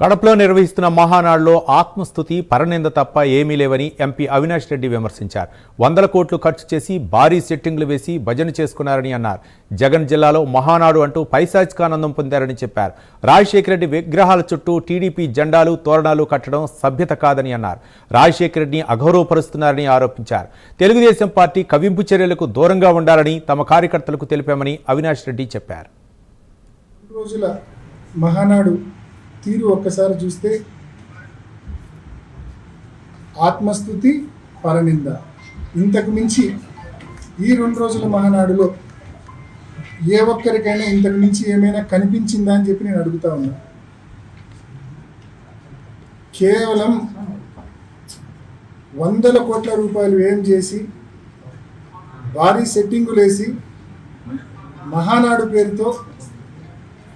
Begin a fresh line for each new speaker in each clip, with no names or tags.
కడపలో నిర్వహిస్తున్న మహానాడులో ఆత్మస్థుతి పరనింద తప్ప ఏమీ లేవని ఎంపీ అవినాష్ రెడ్డి విమర్శించారు. వందల కోట్లు ఖర్చు చేసి భారీ సెట్టింగ్లు వేసి భజన చేసుకున్నారని అన్నారు. జగన్ జిల్లాలో మహానాడు అంటూ పైశాచికానందం పొందారని చెప్పారు. రాజశేఖర రెడ్డి విగ్రహాల చుట్టూ టీడీపీ జెండాలు తోరణాలు కట్టడం సభ్యత కాదని అన్నారు. రాజశేఖర రెడ్డిని అగౌరవపరుస్తున్నారని ఆరోపించారు. తెలుగుదేశం పార్టీ కవింపు చర్యలకు దూరంగా ఉండాలని తమ కార్యకర్తలకు తెలిపామని అవినాష్ రెడ్డి చెప్పారు.
రోజుల మహానాడు తీరు ఒక్కసారి చూస్తే ఆత్మస్థుతి పరనింద. ఇంతకు మించి ఈ రెండు రోజుల మహానాడులో ఏ ఒక్కరికైనా ఇంతకు మించి ఏమైనా కనిపించిందా అని చెప్పి నేను అడుగుతా ఉన్నా. కేవలం వందల కోట్ల రూపాయలు వ్యయం చేసి భారీ సెట్టింగులు వేసి మహానాడు పేరుతో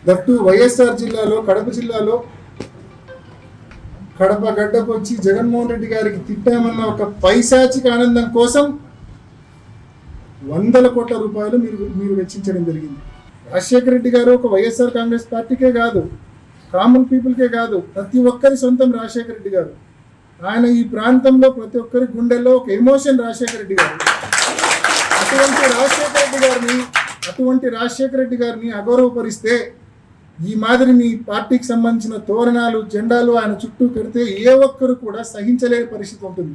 దట్టు వైఎస్ఆర్ జిల్లాలో కడప జిల్లాలో కడప గడ్డకు వచ్చి జగన్మోహన్ రెడ్డి గారికి తిట్టామన్న ఒక పైశాచిక ఆనందం కోసం వందల కోట్ల రూపాయలు మీరు మీరు వెచ్చించడం జరిగింది. రాజశేఖర రెడ్డి గారు ఒక వైఎస్ఆర్ కాంగ్రెస్ పార్టీకే కాదు కామన్ పీపుల్కే కాదు ప్రతి ఒక్కరి సొంతం రాజశేఖర రెడ్డి గారు. ఆయన ఈ ప్రాంతంలో ప్రతి ఒక్కరి గుండెల్లో ఒక ఎమోషన్ రాజశేఖర రెడ్డి గారు. అటువంటి రాజశేఖర రెడ్డి గారిని అటువంటి రాజశేఖర రెడ్డి గారిని అగౌరవపరిస్తే ఈ మాదిరి మీ పార్టీకి సంబంధించిన తోరణాలు జెండాలు ఆయన చుట్టూ కడితే ఏ ఒక్కరు కూడా సహించలేని పరిస్థితి ఉంటుంది.